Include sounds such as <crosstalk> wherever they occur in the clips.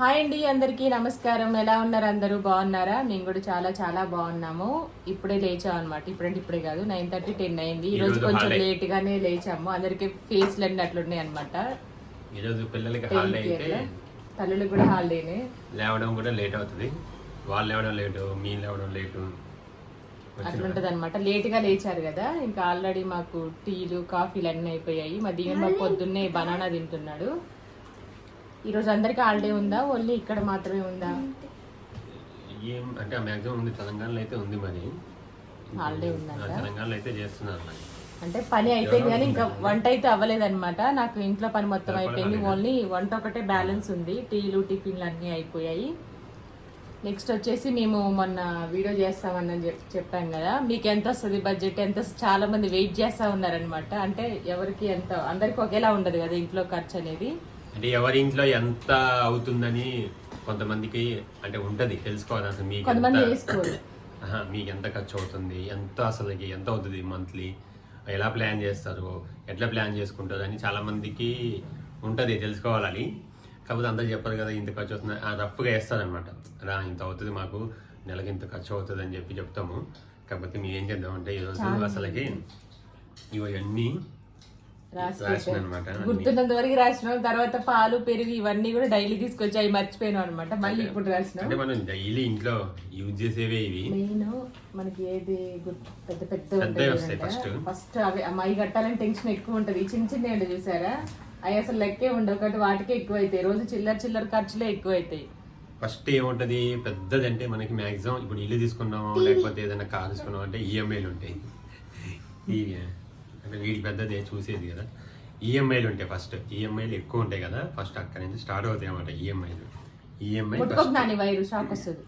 Hi అండి అందరికీ నమస్కారం. ఎలా ఉన్నారు అందరూ? బాగున్నారా? మేము కూడా చాలా చాలా బాగున్నాము. ఇప్పుడే లేచాం అనమాట ఇప్పుడంటే ఇప్పుడే కాదు నైన్ థర్టీ టెన్ అయింది. ఈ రోజు ఈరోజు కొంచెం. లేట్ గానే లేచాము. అందరికి ఫేస్లు అన్ని అట్లున్నాయి అనమాట ఈరోజు పిల్లలకి హాలిడే అయితే తల్లులకు కూడా హాలిడేనే. లేవడం కూడా లేట్ అవుతుంది. వాళ్ళు లేవడం లేటు మీ లేవడం లేటు. అట్లుంటది అనమాట లేట్గా లేచారు కదా. ఇంకా ఆల్రెడీ మాకు టీలు కాఫీలు అన్ని అయిపోయాయి. మా దీవెన మాకు పొద్దున్నే బనానా తింటున్నాడు. ఈ రోజు అందరికి హాలిడే ఉందా? ఓన్లీ ఇక్కడ మాత్రమే ఉందా? ఏం అంటే మ్యాక్సిమం ఉంది తెలంగాణలో అయితే ఉంది మరి. హాలిడే ఆ, ఉందంట తెలంగాణలో అయితే చేస్తున్నారు మరి. అంటే పని అయిపోయింది కానీ ఇంకా వంట అయితే అవ్వలేదన్నమాట. నాకు ఇంట్లో పని మొత్తం అయిపోయింది. ఓన్లీ వంట ఒకటే బ్యాలెన్స్ ఉంది. టీలు టిఫిన్లు అన్నీ అయిపోయాయి. నెక్స్ట్ వచ్చేసి మేము మొన్న వీడియో చేస్తామని చెప్ చెప్పాం కదా. మీకు ఎంత వస్తుంది బడ్జెట్ ఎంత వస్తది? చాలా మంది వెయిట్ చేస్తా ఉన్నారనమాట అంటే ఎవరికి ఎంత? అందరికి ఒకేలా ఉండదు కదా ఇంట్లో ఖర్చు అనేది. అంటే ఎవరి ఇంట్లో ఎంత అవుతుందని కొంతమందికి అంటే ఉంటది తెలుసుకోవాలి అసలు మీకు కొంతమంది ఎంత- వేసుకోరు ఆహా, మీకు ఎంత ఖర్చు అవుతుంది ఎంత అసలుకి ఎంత అవుతుంది మంత్లీ ఎలా ప్లాన్ చేస్తారు ఎట్లా ప్లాన్ చేసుకుంటారు అని చాలా మందికి ఉంటుంది తెలుసుకోవాలని. కాకపోతే అందరూ చెప్పరు కదా ఇంత ఖర్చు అవుతుంది ఆ రఫ్గా వేస్తారనమాట రా ఇంత అవుతుంది మాకు నెలకి ఇంత ఖర్చు అవుతుంది అని చెప్పి చెప్తాము. కాకపోతే మేము ఏం చేద్దామంటే ఈరోజు అసలుకి ఇవన్నీ గుర్తున్నంత వరకు రాసినాం. తర్వాత పాలు పెరుగు ఇవన్నీ కూడా డైలీ తీసుకొచ్చి అవి మర్చిపోయినాం అనమాట మళ్ళీ ఇప్పుడు రాసినాం. అంటే మనం డైలీ ఇంట్లో యూజ్ చేసేవే ఇవి? మెయిన్ మనకి ఏది పెద్ద పెద్ద first. ఫస్ట్ అవి అమ్మాయి కట్టాలని టెన్షన్ ఎక్కువ ఉంటది. చిన్న చిన్న ఏంటో చూసారా? అవి అసలు లెక్కే ఉండవు. ఒకటి వాటికే ఎక్కువ అవుతాయి రోజు చిల్లర చిల్లర ఖర్చులే ఎక్కువ అవుతాయి ఫస్ట్ ఏముంటది? పెద్దది అంటే మనకి మాక్సిమం ఇప్పుడు ఇల్లు తీసుకున్నాము లేకపోతే ఏదైనా కార్ తీసుకున్నాం అంటే ఈఎంఐలు ఉంటాయి. <laughs> ఈ అంటే వీడి పెద్దదే చూసేది కదా. ఈఎంఐలు ఉంటాయి ఫస్ట్ ఈఎంఐలు ఎక్కువ ఉంటాయి కదా. ఫస్ట్ అక్కడ నుంచి స్టార్ట్ అవుతాయి అన్నమాట ఈఎంఐలు ఈఎంఐ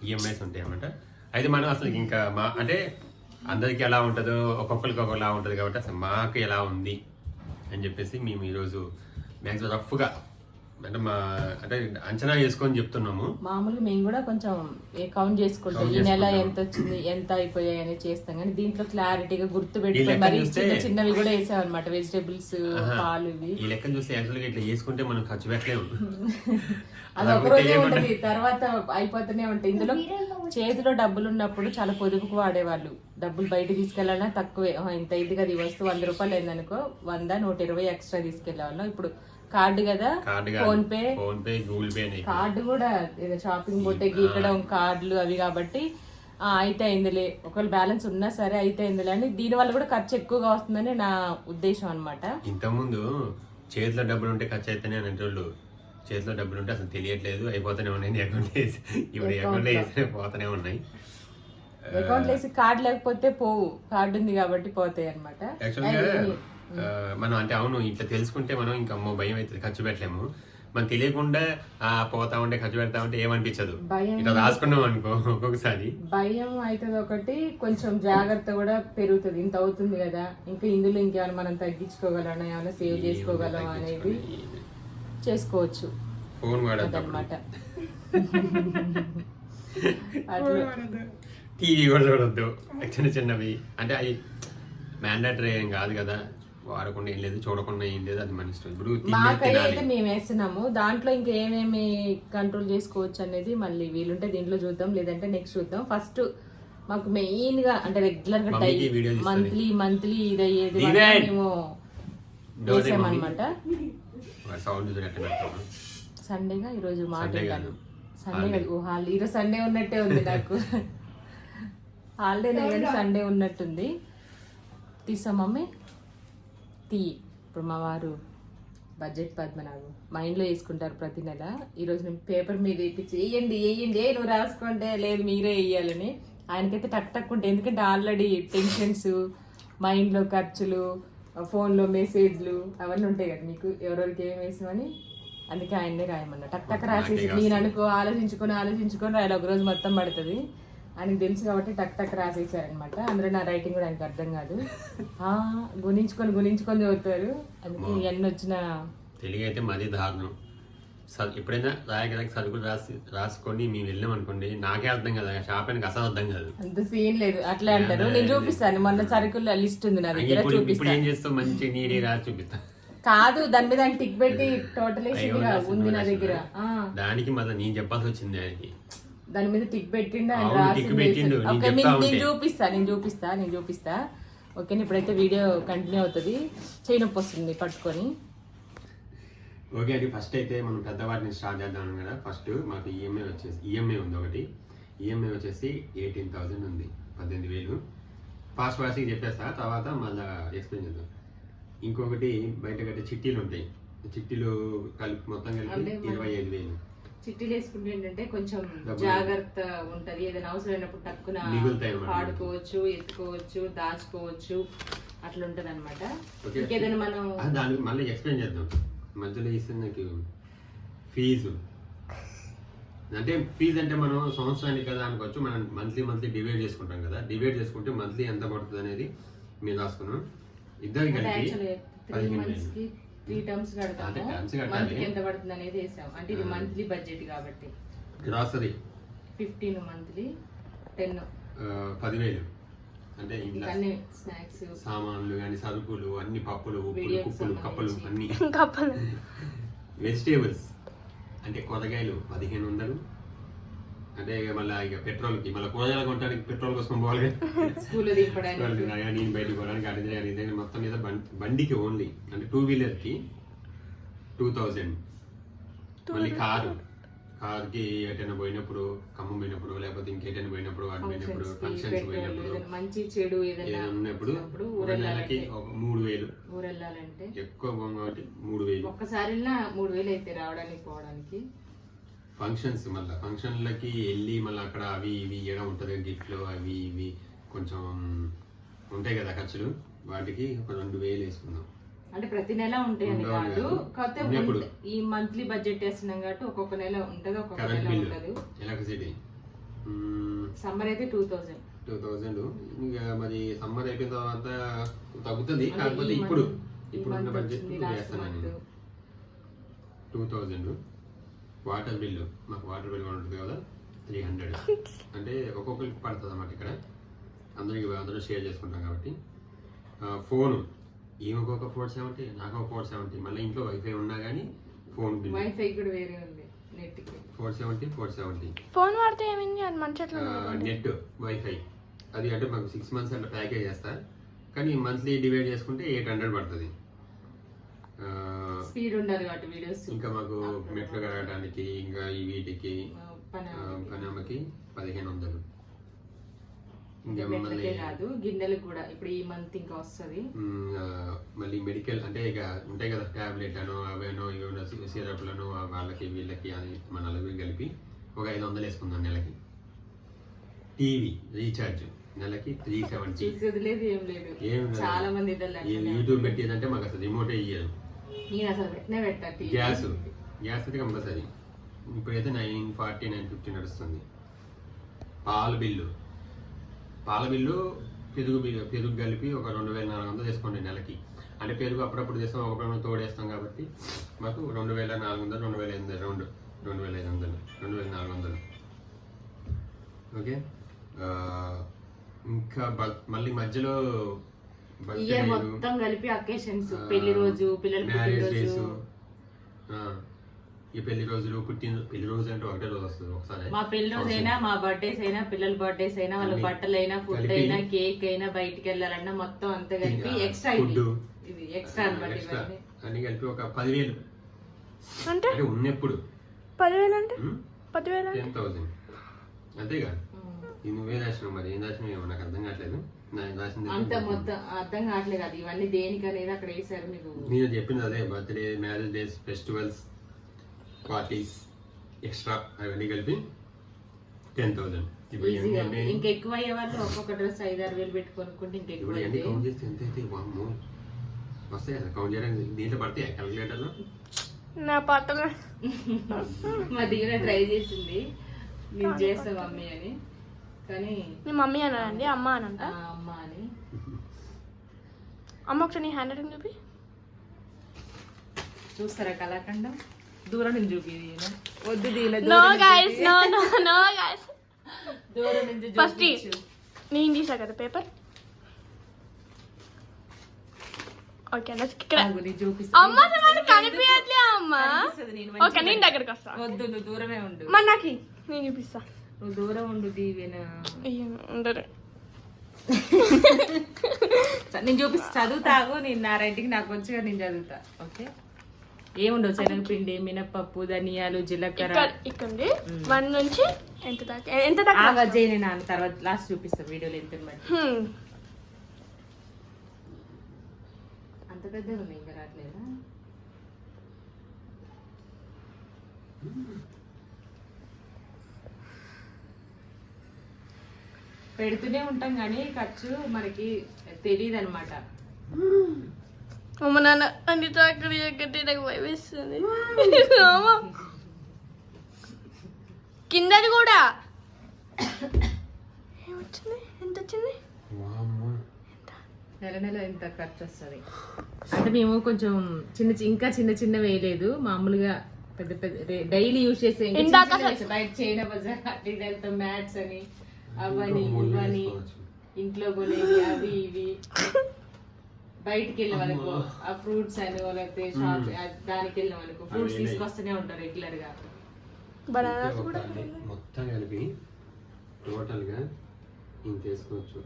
ఈఎంఐస్ ఉంటాయి అన్నమాట. అయితే మనం అసలు ఇంకా మా అంటే అందరికి ఎలా ఉంటుందో ఒక్కొక్కరికి ఒక్కొక్కలా ఉంటుంది కాబట్టి అసలు మాకు ఎలా ఉంది అని చెప్పేసి మేము ఈరోజు మ్యాక్సిమం రఫ్గా అంటే మా అంటే అంచనా చేసుకొని చెప్తున్నాము. మామూలుగా మేము కూడా కొంచెం కౌంట్ చేసుకుంటాం ఈ నెల ఎంత వచ్చింది ఎంత అయిపోయాయి అని చేస్తాం. కానీ దీంట్లో క్లారిటీగా గుర్తు పెట్టుకొని మరి చిన్న చిన్నవి కూడా వేసాం అనమాట వెజిటేబుల్స్ పాలు ఇవి. ఈ లెక్కను చూస్తే యాక్చువల్గా ఇట్లా చేసుకుంటే మనం ఖర్చు పెట్టలేము. <laughs> అది ఒక రోజే ఉంటది తర్వాత అయిపోతూనే ఉంటాయి. ఇందులో చేతిలో డబ్బులు ఉన్నప్పుడు చాలా పొదుపుకు వాడేవాళ్ళు. డబ్బులు బయట తీసుకెళ్ళాలన్నా తక్కువే. ఇంత ఇది కదా ఈ వస్తువు వంద రూపాయలు అయిందనుకో వంద నూట ఇరవై ఎక్స్ట్రా తీసుకెళ్ళేవాళ్ళం. ఇప్పుడు కార్డు కదా? PhonePe? PhonePe Google Pay card కూడా ఏదో షాపింగ్ పోతే గీకడం కార్డులు అవి కాబట్టి అయితే అయిందిలే. ఒకవేళ బ్యాలెన్స్ ఉన్నా సరే అయితే అయిందిలే అని దీని వల్ల కూడా ఖర్చు ఎక్కువగా వస్తుందని నా ఉద్దేశం అనమాట ఇంతకుముందు చేతిలో డబ్బులు ఉంటే ఖర్చు అయితేనే అనేటోళ్ళు చేతిలో డబ్బులు ఉంటే అసలు తెలియట్లేదు అయిపోతూనే ఉన్నాయి అకౌంట్ వేసి. ఇప్పుడు అకౌంట్ వేసి పోతూనే ఉన్నాయి. అకౌంట్ వేసి కార్డు లేకపోతే పోవు. కార్డు ఉంది కాబట్టి పోతాయి అనమాట మనం అంటే అవును ఇట్లా తెలుసుకుంటే మనం ఇంకా అమ్మో భయం అవుతుంది ఖర్చు పెట్టలేము. మనం తెలియకుండా ఆ పోతా ఉంటే ఖర్చు పెడతా ఉంటే ఏమనిపించదు? భయం. ఇట్లా రాసుకున్నాం అనుకో ఒక్కొక్కసారి. భయం అవుతుంది ఒకటి కొంచెం జాగ్రత్త కూడా పెరుగుతుంది. ఇంత అవుతుంది కదా ఇంకా ఇందులో ఇంకేమైనా మనం తగ్గించుకోగలమా? ఏమైనా సేవ్ చేసుకోగలం అనేది చేసుకోవచ్చు. ఫోన్ వాడద్దు అదనమాట <laughs> అట్లా. టీవీ కూడా చూడొద్దు. చిన్న చిన్నవి. అంటే అవి మ్యాండేటరీ ఏం కాదు కదా. వాడకుండా ఏం లేదు చూడకుండా ఏం లేదు అది మన ఇష్టం. ఇప్పుడు తిండి మాకై తినాలి. అయితే మేము వేస్తున్నాము. దాంట్లో ఇంకా ఏమేమి కంట్రోల్ చేసుకోవచ్చు అనేది మళ్ళీ వీలుంటే దీంట్లో చూద్దాం లేదంటే నెక్స్ట్ చూద్దాం. ఫస్ట్ మాకు మెయిన్గా అంటే రెగ్యులర్గా. మంత్లీ మంత్లీ ఇది అయ్యేది. మేము పెడతాము సండేగా ఈరోజు మాట Sunday విన్నాను. కాదు. సండే కాదు. ఓ హాల్ ఈరోజు సండే ఉన్నట్టే ఉంది నాకు. <laughs> హాలిడే కానీ సండే ఉన్నట్టుంది. తీసా మమ్మీ? తీ ఇప్పుడు మా వారు బడ్జెట్ పద్మనాభం మైండ్లో వేసుకుంటారు ప్రతి నెల. ఈరోజు నేను పేపర్ మీద వేయించి వేయండి వేయండి ఏ నువ్వు రాసుకుంటే లేదు మీరే వేయాలని. ఆయనకైతే టక్ టక్ ఉంటాయి ఎందుకంటే ఆల్రెడీ టెన్షన్స్ మైండ్లో ఖర్చులు ఫోన్లో మెసేజ్లు అవన్నీ ఉంటాయి కదా మీకు ఎవరెవరికి ఏం వేసామని అందుకే ఆయన్నే రాయమన్నా. టక్ టక్ రాసేసి నేను అనుకో ఆలోచించుకొని ఆలోచించుకొని రాయాలి ఒక రోజు మొత్తం పడుతుంది. ఆయనకు తెలుసు కాబట్టి టక్ టక్ రాసేసారనమాట అందులో నా రైటింగ్ కూడా ఆయనకు అర్థం కాదు. ఆ, గుణించుకొని గుణించుకొని చదువుతారు. అందుకే ఎన్ని వచ్చిన తెలుగు అయితే మరీ దారుణం. ఎప్పుడైనా రాయగలకి సరుకులు రాసి రాసుకొని మేము వెళ్ళాం అనుకోండి నాకే అర్థం కదా. షాప్ ఆయనకి అసలు అర్థం కాదు. అంత సీన్ లేదు. అట్లే అంటారు. నేను చూపిస్తాను. మొన్న సరుకుల లిస్ట్ ఉంది నా దగ్గర చూపిస్తాను. ఏం చేస్తావు? మంచి నీడి రాసి చూపిస్తా. కాదు దాని మీద టిక్ పెట్టి టోటల్ ఉంది నా దగ్గర. దానికి మళ్ళీ నేను చెప్పాల్సి వచ్చింది దానికి దాని మీద టిక్ పెట్టిండు ఆయన అవును, పెట్టిండు. నేను ఓకే చెప్తా మీకు నేను ఉంటే. చూపిస్తా నేను చూపిస్తా నేను చూపిస్తా. ఓకే ఇప్పుడైతే వీడియో కంటిన్యూ అవుతుంది. చేయి నొప్పి వస్తుంది పట్టుకొని. ఓకే అండి ఫస్ట్ అయితే మనం పెద్దవాటిని స్టార్ట్ చేద్దాం కదా. ఫస్ట్ మాకు ఈఎంఐ వచ్చేసి ఈఎంఐ ఉంది ఒకటి. ఈఎంఐ వచ్చేసి ఎయిటీన్ థౌసండ్ ఉంది పద్దెనిమిది వేలు. ఫాస్ట్ ఫాస్ట్గా చెప్పేస్తా తర్వాత మళ్ళీ ఎక్స్ప్లెయిన్ చేద్దాం. ఇంకొకటి బయట కట్టే చిట్టీలు ఉంటాయి. చిట్టీలు కలిపి మొత్తం కలిపి ఇరవై ఐదు వేలు. చిట్టీలు వేసుకుంటే ఏంటంటే కొంచెం. జాగ్రత్త ఉంటది. ఏదైనా అవసరం అయినప్పుడు టక్కున మిగులుతాయి అన్నమాట. పాడుకోవచ్చు ఎత్తుకోవచ్చు దాచుకోవచ్చు అట్లా ఉంటది అనమాట. ఇంకేదైనా మనం దానికి మళ్ళీ ఎక్స్ప్లెయిన్ చేద్దాం. మధ్యలో ఇస్తే నాకు ఫీజు. అంటే ఫీజు అంటే మనం సంవత్సరానికి కదా అనుకోవచ్చు. మనం మంత్లీ మంత్లీ డివైడ్ చేసుకుంటాం కదా. డివైడ్ చేసుకుంటే మంత్లీ ఎంత పడుతుంది అనేది మేము రాసుకున్నాం. ఇద్దరు అంటే కలిపి పదిహేను త్రీ టర్మ్స్ కడతాము. మంత్ ఎంత పడుతుంది అనేది వేసాం. అంటే ఇది. మంత్లీ బడ్జెట్ కాబట్టి. గ్రాసరీ ఫిఫ్టీన్ మంత్లీ టెన్ పదివేలు. అంటే స్నాక్స్ సామాన్లు కానీ సరుకులు అన్ని పప్పులు ఉప్పులు కుప్పులు కప్పలు అన్ని. కప్పలు. వెజిటేబుల్స్ అంటే కూరగాయలు పదిహేను వందలు. అంటే ఇక మళ్ళీ ఇక పెట్రోల్కి మళ్ళీ కూరగాయలు కొనడానికి పెట్రోల్ కోసం పోవాలి నేను బయటకు పోవడానికి అది కానీ మొత్తం మీద బండికి ఓన్లీ. అంటే టూ వీలర్కి టూ థౌజండ్. మళ్ళీ కారు. కార్కి ఎటైనా పోయినప్పుడు ఖమ్మం పోయినప్పుడు లేకపోతే ఇంకెటైనా పోయినప్పుడు వాటి పోయినప్పుడు ఫంక్షన్స్ పోయినప్పుడు మంచి చెడు ఉన్నప్పుడు నెలకి ఒక మూడు వేలు. ఊరెళ్ళాలంటే. ఎక్కువ కాబట్టి మూడు వేలు. ఒక్కసారి మూడు వేలు అయితే రావడానికి పోవడానికి. ఫంక్షన్స్ మళ్ళీ. ఫంక్షన్లకి వెళ్ళి మళ్ళీ అక్కడ అవి ఇవి ఇవ్వడం ఉంటుంది గిఫ్ట్లు అవి ఇవి కొంచెం ఉంటాయి కదా ఖర్చులు. వాటికి ఒక రెండు వేలు వేసుకుందాం. అంటే ప్రతి నెల ఉంటాయని కాదు. కాకపోతే ఈ మంత్లీ బడ్జెట్ వేస్తున్నాం కాబట్టి ఒక్కొక్క నెల ఉంటది ఒక్కొక్క నెల ఉండదు ఎలక్ట్రిసిటీ సమ్మర్ అయితే టూ థౌజండ్ టూ థౌజండ్ ఇక మరి సమ్మర్ అయిపోయిన తర్వాత తగ్గుతుంది. కాకపోతే ఇప్పుడు ఇప్పుడు బడ్జెట్ వేస్తాను టూ థౌజండ్ వాటర్ బిల్లు మాకు వాటర్ బిల్ కూడా ఉంటుంది కదా? Three hundred. అంటే ఒక్కొక్కరికి పడుతుంది అన్నమాట ఇక్కడ. అందరికి అందరూ షేర్ చేసుకుంటాం కాబట్టి. ఫోన్. ఈమెకు ఒక ఫోర్ సెవెంటీ నాకు ఒక ఫోర్ సెవెంటీ. మళ్ళీ ఇంట్లో వైఫై ఉన్నా కానీ ఫోన్ బిల్. వైఫై కూడా వేరే ఉంది నెట్కి four seventy four seventy. Phone వాడితే ఏమైంది అది మంచి అట్లా నెట్ వైఫై అది అంటే మాకు సిక్స్ మంత్స్ అట్లా ప్యాకేజ్ చేస్తారు కానీ మంత్లీ డివైడ్ చేసుకుంటే ఎయిట్ హండ్రెడ్ పడుతుంది. స్పీడ్ ఉండాలి కాబట్టి వీడియోస్ ఇంకా మాకు మెట్లు కడగడానికి ఇంకా ఈ వీటికి పనామకి. పదిహేను వందలు. మెట్లకే కాదు గిన్నెలకు కూడా. ఇప్పుడు ఈ మంత్ ఇంకా వస్తది. మళ్ళీ మెడికల్ అంటే ఇక ఉంటాయి కదా టాబ్లెట్ అనో అవేనో ఇవేనో సిరప్లను వాళ్ళకి వీళ్ళకి అని మన నలుగురు కలిపి ఒక ఐదు వందలు వేసుకుందాం నెలకి. టీవీ రీఛార్జ్ నెలకి త్రీ సెవెంటీ. ఏం లేదు. చాలా మంది యూట్యూబ్. పెట్టేదంటే మాకు అసలు రిమోటే ఇయ్యదు నేను అసలు పెట్టినే పెట్టా గ్యాస్ గ్యాస్ అయితే కంపల్సరీ. ఇప్పుడైతే నైన్ ఫార్టీ నైన్ ఫిఫ్టీ నడుస్తుంది. పాల బిల్లు. పాల బిల్లు పెరుగు బిల్లు పెరుగు కలిపి ఒక రెండు వేల నాలుగు వందలు తీసుకోండి నెలకి. అంటే పెరుగు అప్పుడప్పుడు చేస్తాం ఒకప్పుడు తోడేస్తాం కాబట్టి మాకు రెండు వేల నాలుగు వందలు రెండు వేల ఎనిమిది రెండు రెండు వేల ఐదు వందలు రెండు వేల నాలుగు వందలు. ఓకే? ఇంకా బ- మళ్ళీ మధ్యలో ఇయర్ మొత్తం కలిపి అకేషన్స్ పెళ్ళి రోజు పిల్లల మ్యారేజ్ డేస్ పుట్టినరోజు ఈ పెళ్ళి రోజులు పుట్టిన పెళ్ళి రోజు అంటే ఒకటే రోజు వస్తుంది ఒకసారి. మా పెళ్ళి రోజు అయినా మా బర్త్డేస్ అయినా పిల్లల బర్త్డేస్ అయినా వాళ్ళ బట్టలు అయినా ఫుడ్ అయినా కేక్ అయినా బయటికి వెళ్ళాలన్నా మొత్తం అంతా కలిపి ఎక్స్ట్రా ఫుడ్ ఇది. ఎక్స్ట్రా అనమాట అన్ని కలిపి ఒక పదివేలు. అంటే? అంటే ఉన్నప్పుడు. పదివేలు అంటే? పదివేలు అంటే? టెన్ థౌసండ్ అంతేగా. ఇది నువ్వే రాసినావు మరి. ఏం రాసినావు ఏమో? నాకు అర్థం కావట్లేదు. అంత మొత్తం అర్థం కావట్లేదు అది. ఇవన్నీ దేనికి అనేది అక్కడ వేసారు మీకు నేను చెప్పింది అదే. Birthday marriage days festivals parties extra అవన్నీ కలిపి టెన్ థౌసండ్. ఇంకా ఎక్కువ అయ్యే వాళ్ళు ఒక్కొక్క డ్రెస్ ఐదు ఆరు వేలు పెట్టి కొనుక్కుంటే ఇంకా ఎక్కువ కౌంట్ చేస్తే ఎంత అయితే? వామ్మో. వస్తాయి కదా కౌంట్ చేయడానికి దీంట్లో పడతాయి క్యాలిక్యులేటర్లో నా పాటలు <laughs> మా దగ్గర ట్రై చేసింది. నేను చేస్తా మమ్మీ అని? కానీ మీ మమ్మీ అన్నానండి అమ్మ అనంట. అమ్మ అని. అమ్మ ఒకసారి నీ హ్యాండ్ రైటింగ్ చూపి. చూస్తారా కళాఖండం? దూరం నుంచి చూపి. వద్దు no guys no no no guys దూరం నుంచి చూపించు. నేను తీసా కదా పేపర్? ఓకే ఇక్కడ. అమ్మ నాకు కనిపించట్లే అమ్మ. ఓకే నేను దగ్గరికి వస్తా. వద్దు నువ్వు దూరమే ఉండు. మరి నాకు? నేను చూపిస్తా. నువ్వు దూరం ఉండు దీవెన. ఉండరు. నేను చూపిస్తా. చదువుతాగు నేను నా రైటింగ్ నాకు వచ్చిగా నేను చదువుతా ఓకే? ఏముండవు శనగపిండి మినపప్పు ధనియాలు జీలకర్ర. ఇక్కడ వన్ నుంచి ఎంత దాకా? ఎంత దాకా? ఆగా చేయని నాన్న తర్వాత లాస్ట్ చూపిస్తా వీడియోలో ఎంత బట్టి. అంత పెద్దగా ఉంది ఇంకా రావట్లేదా? పెడుతూనే ఉంటాం కానీ ఖర్చు మనకి తెలియదు అనమాట అమ్మ నాన్న అన్ని తాకడి ఎక్కడి నాకు భయవేస్తుంది అమ్మ. కిందది కూడా. ఏమొచ్చింది ఎంత వచ్చింది. నెల నెల ఎంత ఖర్చు వస్తుంది అంటే మేము కొంచెం చిన్న చి- ఇంకా చిన్న చిన్న వేయలేదు. మామూలుగా పెద్ద పెద్ద డైలీ యూజ్ చేసే. బయట చైనా బజార్ మ్యాట్స్ అని. అవని ఇవని. ఇంట్లో కొనేవి అవి ఇవి. బయటికి వెళ్ళే వాళ్ళకు ఆ ఫ్రూట్స్ అని లేకపోతే షాప్ దానికి వెళ్ళిన వాళ్ళకు ఫ్రూట్స్ తీసుకొస్తూనే ఉంటారు రెగ్యులర్గా బనానాస్ కూడా మొత్తం కలిపి టోటల్గా ఇంత వేసుకోవచ్చు.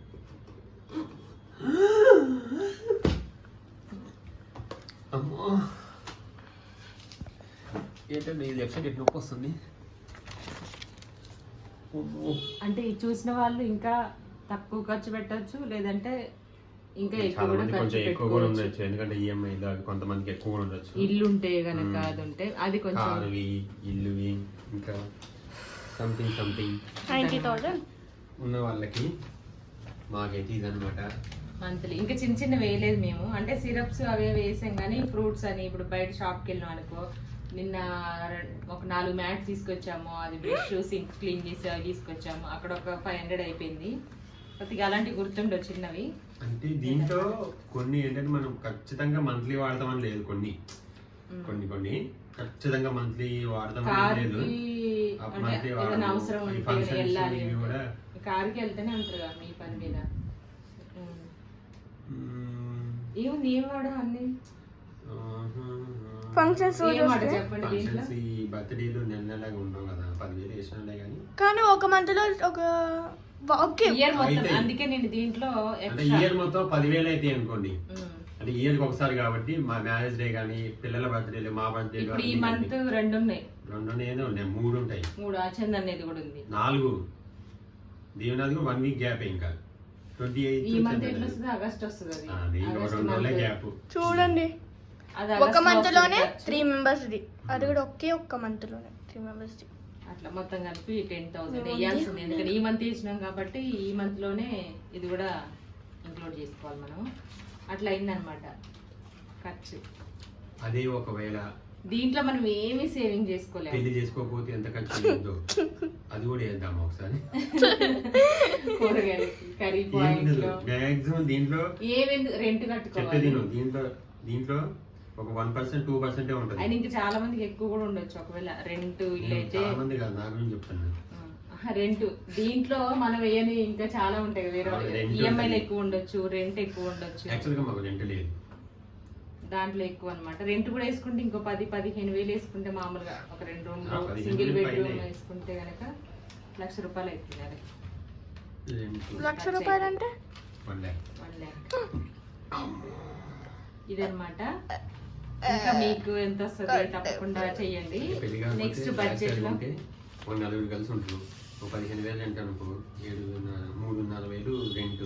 అమ్మో. ఏంటంటే ఈ లెఫ్ట్ సైడ్ ఎటు నొప్పి వస్తుంది. అంటే ఇది చూసిన వాళ్ళు ఇంకా తక్కువ ఖర్చు పెట్టొచ్చు లేదంటే ఇంకా ఎక్కువ కూడా కొంచెం ఎక్కువ కూడా ఉండొచ్చు. ఎందుకంటే ఈఎంఐ కొంతమందికి ఎక్కువ కూడా ఉండొచ్చు. ఇల్లు ఉంటే గనక అది ఉంటే అది కొంచెం కారువి ఇల్లువి ఇంకా సంథింగ్ సంథింగ్ నైంటీ థౌజండ్ ఉన్న వాళ్ళకి మాకైతే ఇదనమాట మంత్లీ. ఇంకా చిన్న చిన్న వేయలేదు మేము. అంటే సిరప్స్ అవే వేసాం కానీ ఫ్రూట్స్ అని ఇప్పుడు బయట షాప్కి వెళ్ళాం అనుకో నిన్న ఒక నాలుగు మ్యాట్స్ తీసుకొచ్చాము. అది బ్రష్ సింక్ క్లీన్ చేసి అవి తీసుకొచ్చాము. అక్కడ ఒక ఫైవ్ హండ్రెడ్ అయిపోయింది. కొద్దిగా అలాంటివి గుర్తుండవు చిన్నవి. అంటే దీంట్లో కొన్ని ఏంటంటే మనం ఖచ్చితంగా మంత్లీ వాడతామని లేదు కొన్ని. కొన్ని కొన్ని ఖచ్చితంగా మంత్లీ వాడతామని లేదు. అవసరం వెళ్ళాలి. కూడా. కార్కి వెళ్తేనే ఉంటారు కదా మీ పని మీద. ఏముంది? ఏం వాడు అన్ని. ఫంక్షన్స్ దీంట్లో? ఫంక్షన్స్ ఈ బర్త్డేలు నెల నెలగా ఉంటాం కదా పదివేలు వేసినాలే కానీ. కానీ ఒక మంత్లో ఒక ఓకే. ఇయర్ మొత్తం అయితే- అందుకే నేను దీంట్లో అంటే ఇయర్ మొత్తం పదివేలు అయితే అనుకోండి. అంటే ఇయర్కి ఒకసారి కాబట్టి మా మ్యారేజ్ డే కానీ పిల్లల బర్త్డేలు మా బర్త్డేలు ఇప్పుడు ఈ మంత్. రెండు ఉన్నాయి రెండు ఏదో ఉన్నాయి మూడు ఉంటాయి మూడు ఆచంద్ అనేది కూడా ఉంది. నాలుగు. దీవెనాది వన్ వీక్ గ్యాప్ ఇంకా. ట్వంటీ ఎయిత్ ఈ మంత్ ఎట్లా వస్తుంది? ఆగస్ట్ వస్తుంది అది. ఆగస్ట్ రెండు month. గ్యాప్ చూడండి. ఒక మంత్లోనే. త్రీ మెంబర్స్ ది అది కూడా ఒకే ఒక్క మంత్లోనే త్రీ మెంబర్స్ ది అట్లా మొత్తం కలిపి టెన్ థౌసండ్ వేయాల్సింది. ఎందుకంటే ఈ మంత్ ఇచ్చినాం కాబట్టి ఈ మంత్లోనే ఇది కూడా ఇంక్లూడ్ చేసుకోవాలి మనం అట్లా అయిందనమాట. ఖర్చు అదే ఒకవేళ దీంట్లో మనం ఏమీ సేవింగ్ చేసుకోలేము. పెళ్ళి చేసుకోకపోతే ఎంత ఖర్చు అయ్యిందో <laughs> అది కూడా వేద్దాం ఒకసారి? <laughs> కూరగాయలకి కర్రీ పాయింట్లో మ్యాక్సిమం దీంట్లో ఏమేమి రెంట్ కట్టుకోవాలి? దీంట్లో దీంట్లో ఒక వన్ పర్సెంట్ టూ పర్సెంట్ ఉంటుంది. ఆయన ఇంకా చాలా మందికి ఎక్కువ కూడా ఉండొచ్చు. ఒకవేళ రెంట్ ఇల్లు అయితే చాలా మంది కాదు నా గురించి చెప్తున్నాను రెంట్. దీంట్లో మనం వేయని ఇంకా చాలా ఉంటాయి. వేరే ఈఎంఐలు ఉంటుంది. ఎక్కువ ఉండొచ్చు రెంట్ ఎక్కువ ఉండొచ్చు. యాక్చువల్గా మాకు రెంట్ లేదు. దాంట్లో ఎక్కువ అన్నమాట. రెంట్ కూడా వేసుకుంటే ఇంకో పది పదిహేను వేలు వేసుకుంటే మామూలుగా ఒక రెండు పదిహేను సింగిల్ బెడ్రూమ్. వేసుకుంటే గనక లక్ష రూపాయలు అవుతుంది లక్ష రూపాయలు అంటే వన్ ఇంకా మీకు ఎంత వస్తుంది తప్పకుండా పెళ్ళి నెక్స్ట్ బడ్జెట్లో? ఒక నలుగురు కలిసి ఉంటారు. ఒక పదిహేను వేలు అంటే అనుకో ఏడున్నర మూడున్నర వేలు రెంట్.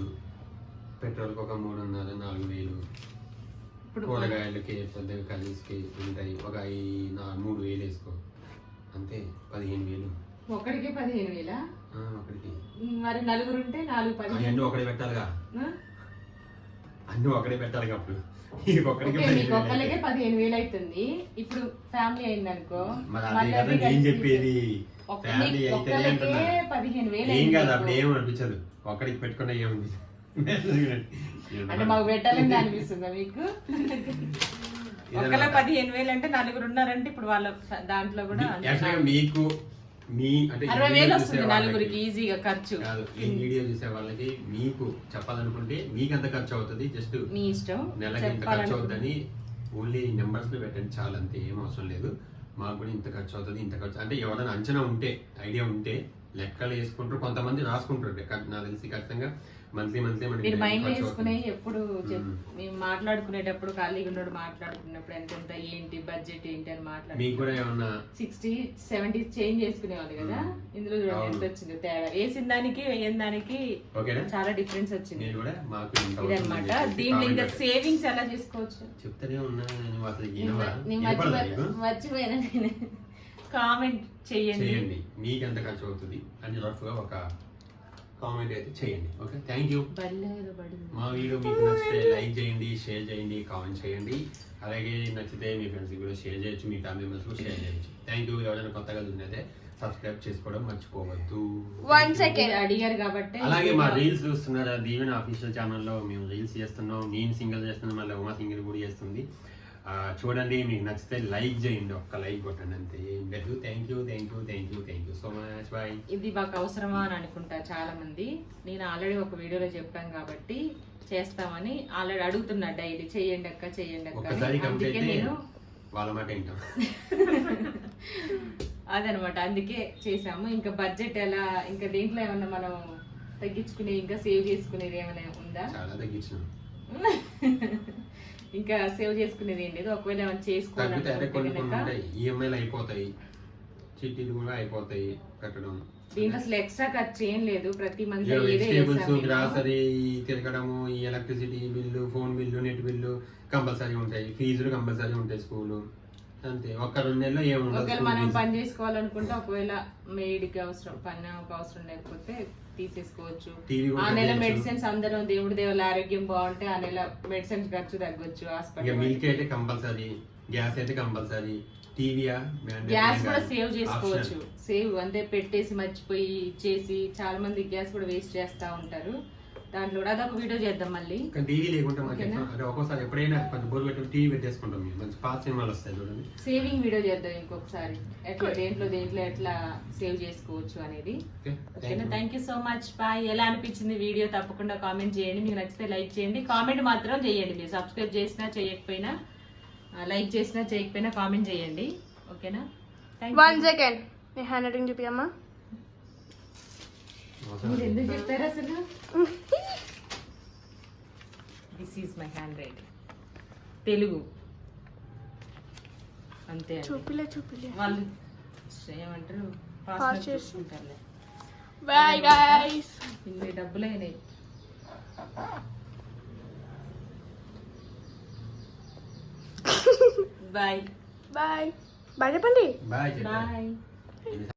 పెట్రోల్కి ఒక మూడున్నర నాలుగు వేలు. ఇప్పుడు కూరగాయలకి పెద్ద కర్రీస్కి ఉంటాయి. ఒక మూడు వేలు వేసుకో. అంతే పదిహేను వేలు. ఒకడికి పదిహేను వేలా? ఆ, ఒకటికి మరి నలుగురు ఉంటే నాలుగు పదిహేను అన్నీ ఒకడే పెట్టాలిగా? అన్నీ ఒకడే పెట్టాలి అప్పుడు. ఒక్కరికే. పదిహేను వేలు అవుతుంది. ఇప్పుడు ఫ్యామిలీ అయిందనుకో కలిసి చెప్పేది. ఫ్యామిలీ పదిహేను వేలు ఏం అయింది కాదు. అప్పుడు ఏం అనిపించదు. ఒక్కడికి పెట్టుకున్న ఏముంది <laughs> అంటే మాకు పెట్టాలని అనిపిస్తుందా మీకు? ఒకళ్ళ పదిహేను వేలు అంటే నలుగురు ఉన్నారంటే ఇప్పుడు వాళ్ళ దాంట్లో కూడా మీకు మీ అంటే అరవై వేలు వస్తుంది నలుగురికి ఈజీగా ఖర్చు. కాదు ఈ వీడియో చూసే వాళ్ళకి మీకు చెప్పాలనుకుంటే మీకు ఎంత ఖర్చు అవుతుంది? జస్ట్ మీ ఇష్టం. నెలకి ఇంత ఖర్చు అవుతుందని ఓన్లీ నెంబర్స్ పెట్టండి చాలు అంతే ఏం అవసరం లేదు. మాకు కూడా ఇంత ఖర్చు అవుతుంది ఇంత ఖర్చు అంటే ఎవరైనా అంచనా ఉంటే ఐడియా ఉంటే లెక్కలు వేసుకుంటారు కొంతమంది రాసుకుంటారు. నాకు తెలిసి ఖచ్చితంగా మంత్లీ మంత్లీ మీరు మైండ్ అవుతుంది. ఎప్పుడు చెప్- మ్మ్. మాట్లాడుకునేటప్పుడు ఖాళీగా ఉన్నప్పుడు మాట్లాడుకున్నప్పుడు ఎంత ఎంత ఏంటి బడ్జెట్ ఏంటి అని మాట్లాడు మీకు కూడా ఏమన్నా సిక్స్టీ సెవెంటీ చేంజ్ చేసుకునేవాళ్ళు కదా మ్మ్. ఇందులో చూడండి. ఎంత వచ్చింది తేడా వేసిన దానికి వేయని దానికి చాలా డిఫరెన్స్ వచ్చింది కూడా మాకు ఇదన్నమాట దీంట్లో ఇంకా. సేవింగ్స్ ఎలా చేసుకోవచ్చు చెప్తానే ఉన్నా నేను అసలు? మర్చిపోయినా నేను కామెంట్ చెయ్యండి చేయండి మీకు ఎంత ఖర్చు అవుతుంది అని రఫ్గా ఒక కామెంట్ అయితే చేయండి ఓకే థ్యాంక్ యూ మా వీడియో మీకు నచ్చితే లైక్ చేయండి షేర్ చేయండి కామెంట్ చేయండి. అలాగే నచ్చితే మీ ఫ్రెండ్స్ కూడా షేర్ చేయొచ్చు మీ ఫ్యామిలీ మెంబర్స్ కూడా షేర్ చేయొచ్చు. థ్యాంక్ యూ ఎవరైనా కొత్తగా చూసినైతే సబ్స్క్రైబ్ చేసుకోవడం మర్చిపోవద్దు. వన్ సెకండ్ అడిగారు కాబట్టి అలాగే మా రీల్స్ చూస్తున్నారా? దీవెన అఫీషియల్ ఛానల్లో మేము రీల్స్ చేస్తున్నాం. నేను సింగిల్ చేస్తున్నాం మళ్ళీ ఉమా సింగిల్ కూడా చేస్తుంది. చూడండి మీకు నచ్చితే లైక్ చేయండి ఒక్క లైక్ కొట్టండి అంతే. ఏం లేదు. Thank you thank you thank you thank you so much bye ఇది మాకు అవసరమా అని అనుకుంటారు చాలా మంది నేను ఆల్రెడీ ఒక వీడియోలో చెప్పాను కాబట్టి చేస్తామని ఆల్రెడీ అడుగుతున్నా డైలీ. చేయండి అక్క చేయండి అక్క అందుకే నేను వాళ్ళ మాట వింటాం. <laughs> అదనమాట. అందుకే చేసాము ఇంకా బడ్జెట్ ఎలా ఇంకా దీంట్లో ఏమన్నా మనం తగ్గించుకునే ఇంకా సేవ్ చేసుకునేది ఏమైనా ఉందా? చాలా తగ్గించినాం. <laughs> ఇంకా సేవ్ చేసుకునేది ఏం లేదు. ఒకవేళ ఉంటాయి. ఈఎంఐలు అయిపోతాయి. చిట్టీలు కూడా అయిపోతాయి కట్టడం. దీంట్లో అసలు ఎక్స్ట్రా ఖర్చు ఏం లేదు. ప్రతి మంత్ వెజిటేబుల్స్ మేము. గ్రాసరీ తిరగడము ఈ electricity bill phone bill net bill compulsory ఉంటాయి. ఫీజులు కంపల్సరీ ఉంటాయి స్కూల్. అంతే. ఒక్క రెండు నెలలు ఏముండదు ఒకవేళ మనం. పని చేసుకోవాలనుకుంటే ఒకవేళ మెయిడ్కి అవసరం పని అవసరం లేకపోతే తీసేసుకోవచ్చు. ఆ నెల. మెడిసిన్స్ అందరం దేవుడి దేవుళ్ళ ఆరోగ్యం బాగుంటే ఆ నెల మెడిసిన్స్ ఖర్చు తగ్గొచ్చు ఇక హాస్పిటల్ మిల్క్ అయితే కంపల్సరీ గ్యాస్ అయితే కంపల్సరీ టీవీయా? గ్యాస్ కూడా సేవ్ చేసుకోవచ్చు. సేవ్ అంటే పెట్టేసి మర్చిపోయి ఇచ్చేసి చాలా మంది గ్యాస్ కూడా వేస్ట్ చేస్తా ఉంటారు. దాంట్లో కూడా అదొక వీడియో చేద్దాం మళ్ళీ. కానీ టీవీ మనకి? ఎట్లా- అంటే ఒక్కోసారి ఎప్పుడైనా కొంచెం బోర్ పెట్టి టీవీ పెట్టేసుకుంటాం మేము. మంచి పాత సినిమాలు వస్తాయి చూడండి. సేవింగ్ వీడియో చేద్దాం ఇంకొకసారి. ఎట్లా దేంట్లో దేంట్లో ఎట్లా సేవ్ చేసుకోవచ్చు అనేది. ఓకే ఓకేనా? Thank you so much bye ఎలా అనిపించింది వీడియో తప్పకుండా కామెంట్ చేయండి. మీకు నచ్చితే లైక్ చేయండి. కామెంట్ మాత్రం చేయండి. మీరు సబ్స్క్రైబ్ చేసినా చేయకపోయినా లైక్ చేసినా చేయకపోయినా కామెంట్ చేయండి. ఓకేనా? థ్యాంక్ వన్ సెకండ్ నీ హ్యాండ్ రైటింగ్ చూపియమ్మా మీరు ఎందుకు చెప్పారు అసలు this is my handwriting Telugu అంతే. చూపిలే చూపిలే వాళ్ళు ఏమంటారు? పాస్ చేసి. చేసుకుంటారులే. బాయ్ గైస్ ఇన్ని డబ్బులు అయినాయి బాయ్ బాయ్ బాయ్ చెప్పండి. బాయ్ బాయ్ చెప్పండి